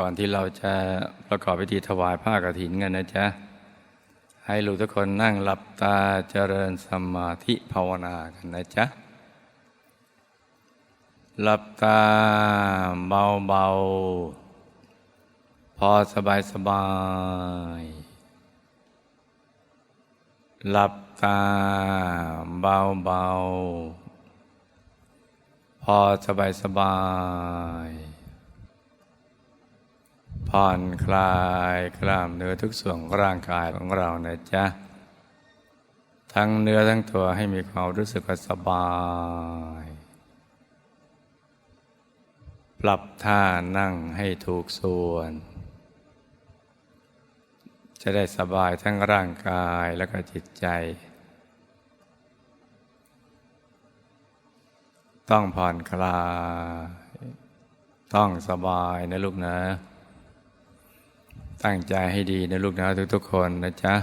ก่อนที่เราจะประกอบพิธีถวายผ้ากฐินกันนะจ๊ะ ให้ลูกทุกคนนั่งหลับตาเจริญสมาธิภาวนากันนะจ๊ะ หลับตาเบาๆพอสบายสบาย หลับตาเบาๆพอสบายสบาย ผ่อนคลายกล้ามเนื้อทุกส่วนของร่างกายของเรานะจ๊ะ ทั้งเนื้อทั้งตัวให้มีความรู้สึกสบาย ปรับท่านั่งให้ถูกส่วน จะได้สบายทั้งร่างกายและก็จิตใจ ต้องผ่อนคลาย ต้องสบายนะลูกนะ ตั้งใจให้ดีนะลูกนะทุกๆคนนะจ๊ะ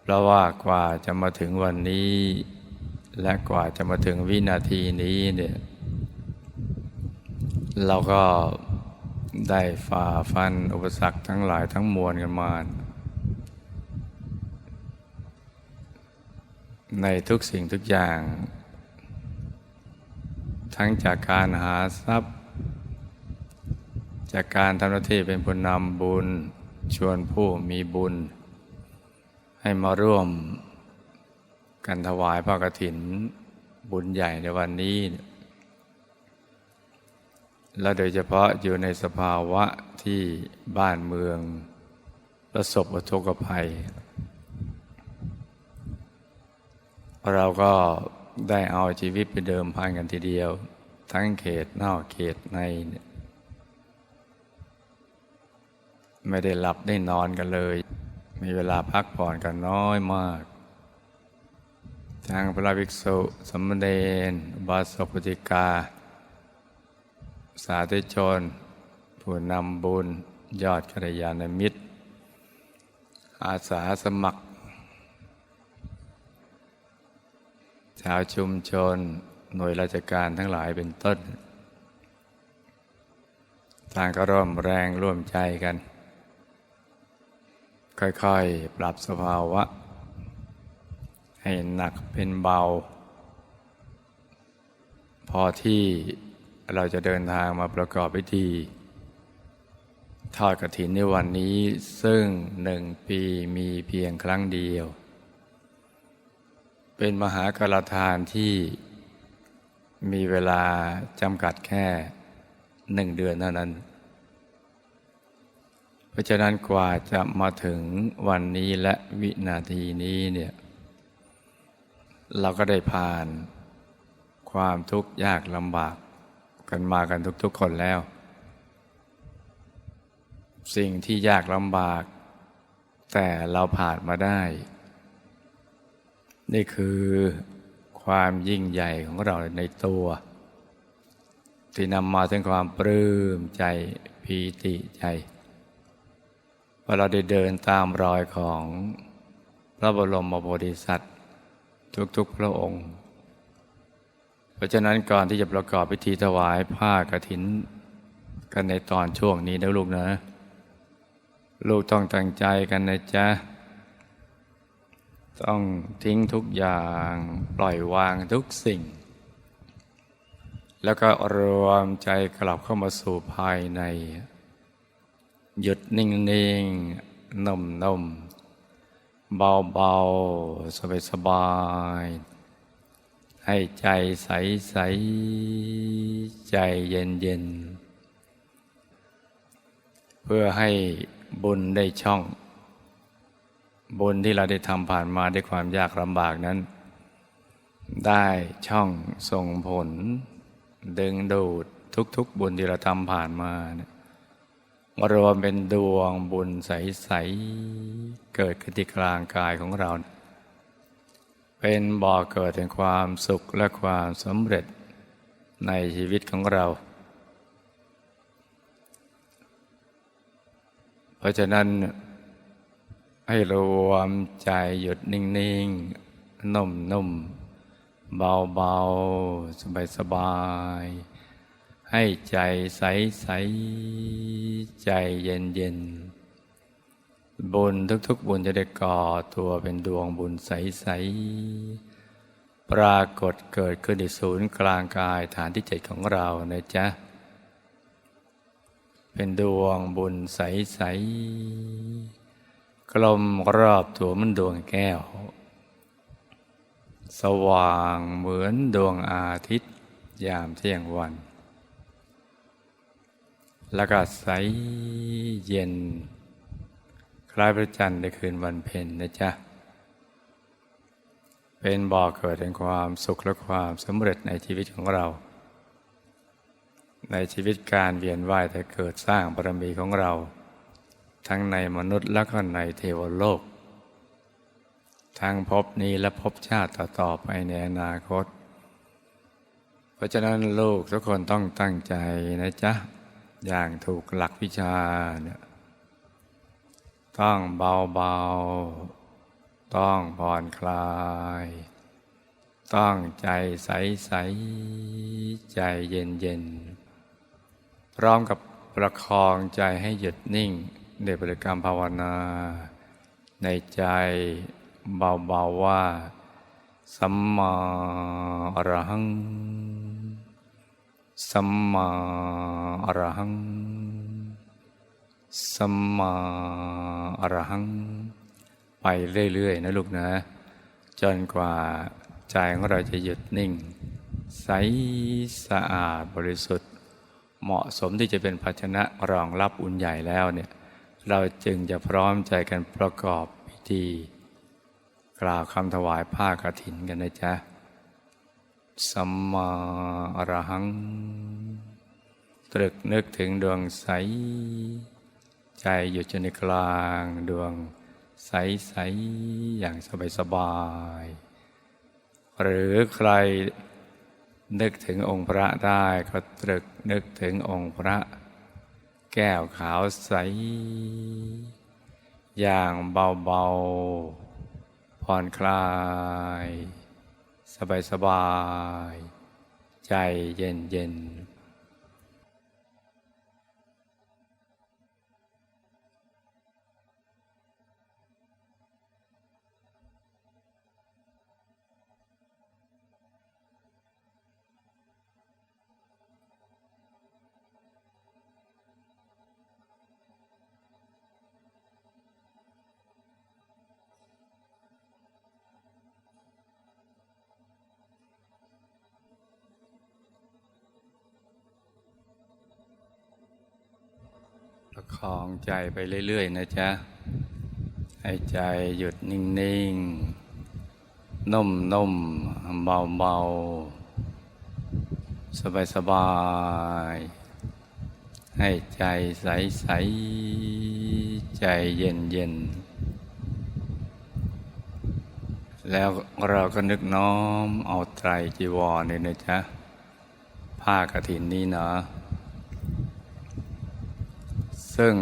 เพราะว่ากว่าจะมาถึงวันนี้ และกว่าจะมาถึงวินาทีนี้เนี่ยเราก็ได้ฝ่าฟันอุปสรรคทั้งหลายทั้งมวลกันมา ในทุกสิ่งทุกอย่าง ทั้งจากการหาทรัพย์ จากการทำหน้าที่เป็นผู้นำบุญ ชวนผู้มีบุญ ให้มาร่วมกันถวายพระกฐินบุญใหญ่ในวันนี้ และโดยเฉพาะอยู่ในสภาวะที่บ้านเมือง ประสบอุทกภัย เราก็ได้เอาชีวิตไปเดิมพันกันทีเดียว ทั้งเขตนอกเขตในเนี่ย ไม่ได้หลับได้นอนกันเลย มีเวลาพักผ่อนกันน้อยมาก ทางพระภิกษุสมเณรอุบาสกปฏิกา สาธุชน ผู้นำบุญยอดกัลยาณมิตร อาสาสมัคร ชาวชุมชน หน่วยราชการทั้งหลายเป็นต้น ทางก็ร่วมแรงร่วมใจกัน ค่อยๆ ปรับสภาวะ ให้หนักเป็นเบา พอที่เราจะเดินทางมาประกอบพิธี ทอดกระถินในวันนี้ซึ่งหนึ่งปีมีเพียงครั้งเดียว เป็นมหากรทานที่มีเวลาจำกัดแค่หนึ่งเดือนเท่านั้น เพราะฉะนั้นกว่าจะมาถึงวันนี้และวินาทีนี้เนี่ยเราก็ได้ผ่านความทุกข์ยากลำบากกันมากันทุกๆคนแล้ว สิ่งที่ยากลำบาก แต่เราผ่านมาได้ นี่คือความยิ่งใหญ่ของเราในตัว ที่นำมาถึงความปลื้มใจพีติใจ ว่าเราได้เดินตามรอยของพระบรมโพธิสัตว์ ทุกๆพระองค์ เพราะฉะนั้นก่อนที่จะประกอบพิธีถวายผ้ากฐิน กันในตอนช่วงนี้นะลูกนะ ลูกต้องตั้งใจกันนะจ๊ะ ต้องทิ้งทุกอย่างปล่อยวางทุกสิ่ง แล้วก็รวมใจกลับเข้ามาสู่ภายใน หยุดนิ่งๆนุ่มๆเบาๆสบายๆให้ใจใสๆใจเย็นๆเพื่อให้บุญได้ช่อง บุญที่เราได้ทำผ่านมาด้วยความยากลำบากนั้น ได้ช่องส่งผล ดึงดูดทุกๆบุญที่เราทำผ่านมาเนี่ยมา รวมเป็นดวงบุญใส ๆ เกิดขึ้นที่กลางกายของเรา เป็นบ่อเกิดแห่งความสุขและความสำเร็จในชีวิตของเรา เพราะฉะนั้นให้รวมใจหยุดนิ่ง ๆ นุ่ม ๆ เบา ๆ สบาย ๆ ให้ใจใสใสใจเย็นเย็นบุญทุกๆบุญจะได้ก่อตัวเป็นดวงบุญใสใสปรากฏเกิดขึ้นในศูนย์กลางกายฐานที่เจ็ดของเรานะจ๊ะ เป็นดวงบุญใสใสกลมรอบตัวมันดวงแก้ว สว่างเหมือนดวงอาทิตย์ยามเที่ยงวัน แล้วก็ใสเย็น คล้ายพระจันทร์ในคืนวันเพ็ญนะจ๊ะ เป็นบ่อเกิดแห่งความสุขและความสำเร็จในชีวิตของเรา ในชีวิตการเวียนว่ายแต่เกิดสร้างบารมีของเรา ทั้งในมนุษย์และก็ในเทวโลก ทั้งภพนี้และภพชาติต่อๆไปในอนาคต เพราะฉะนั้นลูกทุกคนต้องตั้งใจนะจ๊ะ อย่างถูกหลักวิชาเนี่ยต้องเบาๆ ต้องผ่อนคลาย ต้องใจใสๆใจเย็นๆพร้อมกับประคองใจให้หยุดนิ่งในบริกรรมภาวนา ในใจเบาๆว่า สัมมาอรหัง สัมมาอรหัง สัมมาอรหัง ไปเรื่อยๆนะลูกนะ จนกว่าใจของเราจะหยุดนิ่ง ใสสะอาดบริสุทธิ์ เหมาะสมที่จะเป็นภาชนะรองรับอุ่นใหญ่แล้วเนี่ย เราจึงจะพร้อมใจกันประกอบพิธี กล่าวคำถวายผ้ากฐินกันนะจ๊ะ สัมมาอรหัง ตรึกนึกถึงดวงใส ใจอยู่จนในกลางดวงใสใสอย่างสบายสบาย หรือใครนึกถึงองค์พระได้ก็ตรึกนึกถึงองค์พระ แก้วขาวใส อย่างเบาๆผ่อนคลาย สบายสบายๆใจเย็นเย็น ประคองใจไปเรื่อย ๆ นะจ๊ะ ให้ใจหยุดนิ่ง ๆ นุ่ม ๆ เบา ๆ สบาย ๆ ให้ใจใส ๆ ใจเย็น ๆแล้วเราก็นึกน้อมเอาไตรจีวรนี่นะจ๊ะ ผ้ากฐินนี้เนาะ ซึ่ง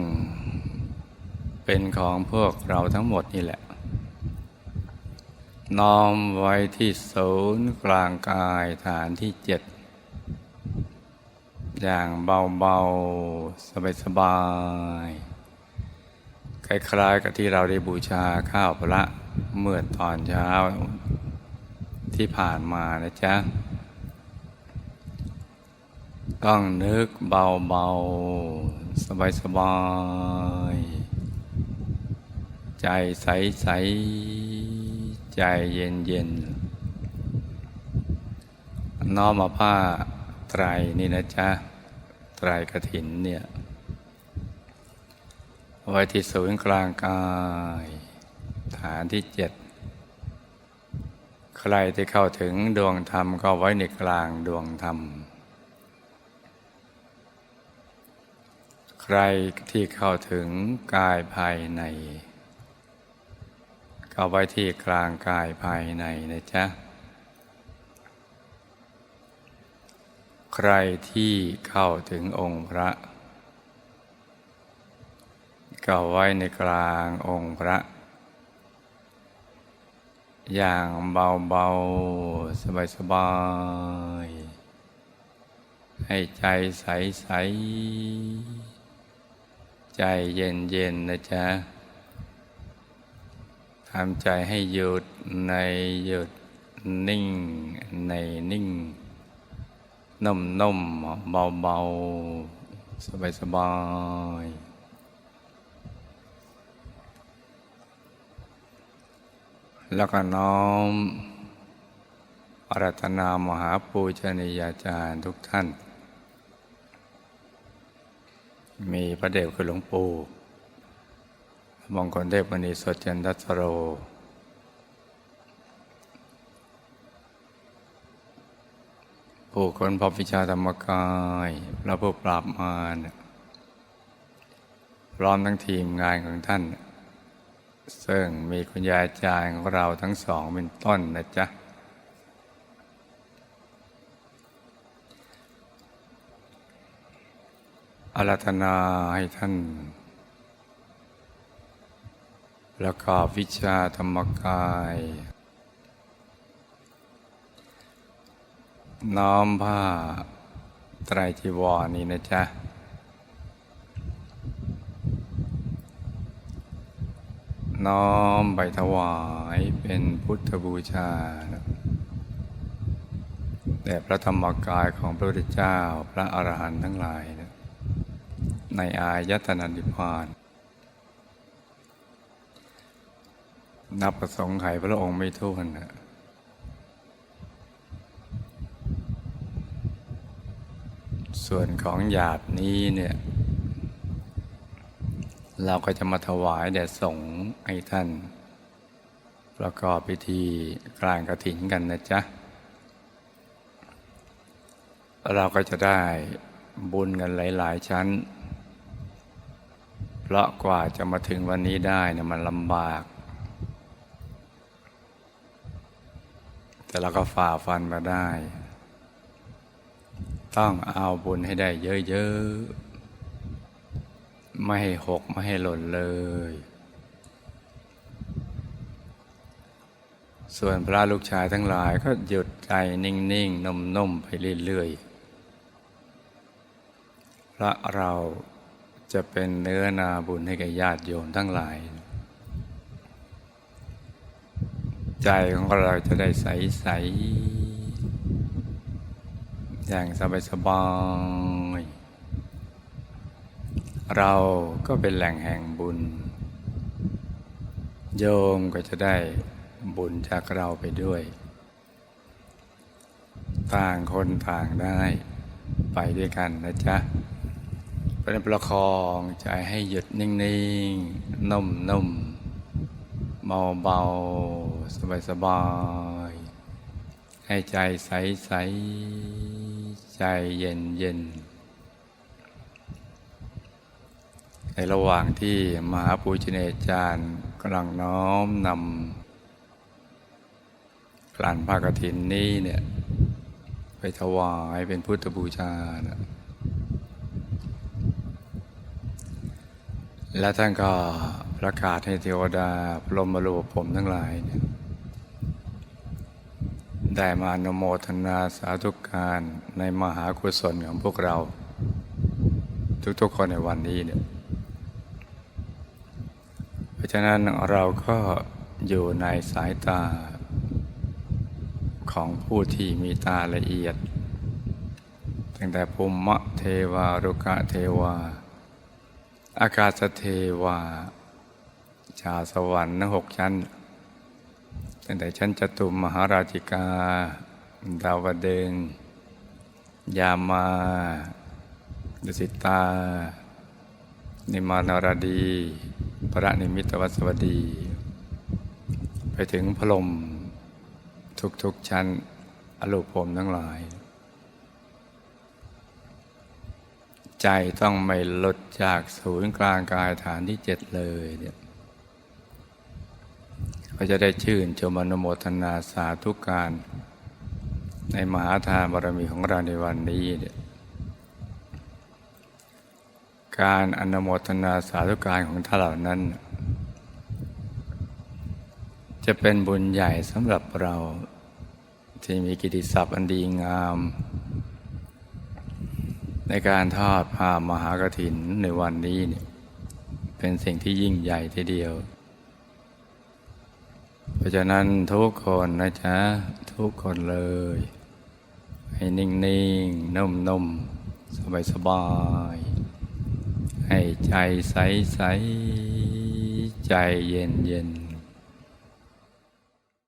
เป็นของพวกเราทั้งหมดนี่แหละ น้อมไว้ที่ศูนย์กลางกายฐานที่เจ็ด อย่างเบาๆ สบายๆ คล้ายๆกับที่เราได้บูชาข้าวพระเมื่อตอนเช้าที่ผ่านมานะจ๊ะ ต้องนึกเบาๆ สบายๆใจใสๆใจเย็นๆน้อมมาผ้าไตรนี่นะจ๊ะ ไตรกะถินเนี่ยไว้ที่ศูนย์กลางกาย ฐานที่เจ็ด ใครที่เข้าถึงดวงธรรมก็ไว้ในกลางดวงธรรม ใครที่เข้าถึงกายภายในก็ไว้ที่กลางกายภายในนะจ๊ะ ใครที่เข้าถึงองค์พระ ก็ไว้ในกลางองค์พระ อย่างเบาๆ สบายๆใให้ใจใสใส ใจเย็นเย็นนะจ๊ะทำใจให้หยุดในหยุดนิ่งในนิ่ง นุ่มนุ่มเบาเบาสบายสบายแล้วก็น้อมอารัตนามหาปูชนียาจารย์ทุกท่าน มีพระเดชคือหลวงปู่มงคลเทพมณีสดจันทัสโร ผู้คนพบวิชาธรรมกายพระผู้ปราบมารพร้อมทั้งทีมงานของท่าน ซึ่งมีคุณยายอาจารย์ของเราทั้งสองเป็นต้นนะจ๊ะ อารัธนาให้ท่านแล้วก็วิชาธรรมกาย น้อมผ้าไตรจีวรนี่นะจ๊ะ น้อมไปถวายเป็นพุทธบูชาแด่พระธรรมกายของพระพุทธเจ้าพระอรหันต์ทั้งหลาย ในอายตนะนิพพานนับประสงค์ไขพระองค์ไม่ท้วนนะส่วนของหยาบนี้เนี่ย เราก็จะมาถวายแด่สงฆ์ให้ท่าน ประกอบพิธีกลางกระถินกันนะจ๊ะ เราก็จะได้บุญกันหลาย ๆ ชั้น เพราะกว่าจะมาถึงวันนี้ได้เนี่ยมันลำบาก แต่เราก็ฝ่าฟันมาได้ ต้องเอาบุญให้ได้เยอะๆ ไม่ให้หกไม่ให้หล่นเลย ส่วนพระลูกชายทั้งหลายก็หยุดใจนิ่งๆนุ่มๆไปเรื่อยๆพระเรา จะเป็นเนื้อนาบุญให้แก่ญาติโยมทั้งหลาย ใจของเราจะได้ใสๆอย่างสบายๆเราก็เป็นแหล่งแห่งบุญ โยมก็จะได้บุญจากเราไปด้วย ต่างคนต่างได้ไปด้วยกันนะจ๊ะ เป็นประคองใจให้หยุดนิ่งๆ นุ่มๆ เบาๆ สบายๆ ให้ใจใสๆ ใจเย็นๆ ในระหว่างที่มหาปูชเนยจารย์กำลังน้อมนำกลานภาคถินนี้เนี่ย ไปถวายเป็นพุทธบูชานะ และท่านก็ประกาศให้เทวดาพรหมรูปผมทั้งหลาย ได้มาอนโมทนาสาธุการในมหากุศลของพวกเรา ทุกๆคนในวันนี้เนี่ยเพราะฉะนั้นเราก็อยู่ในสายตาของผู้ที่มีตาละเอียด ตั้งแต่ภูมิเทวารุกะเทวา อากาศเทวา ชาสวรรค์หกชั้น ตั้งแต่ชั้นจตุมมหาราชิกา ดาวดึงยามาดุสิตา นิมานารดี พระนิมิตวัสวดี ไปถึงพรมทุกๆชั้น อรูปพรมทั้งหลาย ใจต้องไม่หลุดจากศูนย์กลางกายฐานที่เจ็ดเลยเนี่ยก็จะได้ชื่นชมอนุโมทนาสาธุการ ในมหาทานบารมีของเราในวันนี้เนี่ยการอนุโมทนาสาธุการของท่านเหล่านั้น จะเป็นบุญใหญ่สำหรับเราที่มีกิตติศัพท์อันดีงาม ในการทอดผ้ามหากถินในวันนี้เนี่ยเป็นสิ่งที่ยิ่งใหญ่ทีเดียว เพราะฉะนั้นทุกคนนะจ๊ะ ทุกคนเลย ให้นิ่งๆนุ่มๆสบายๆให้ใจใสๆใจเย็นๆ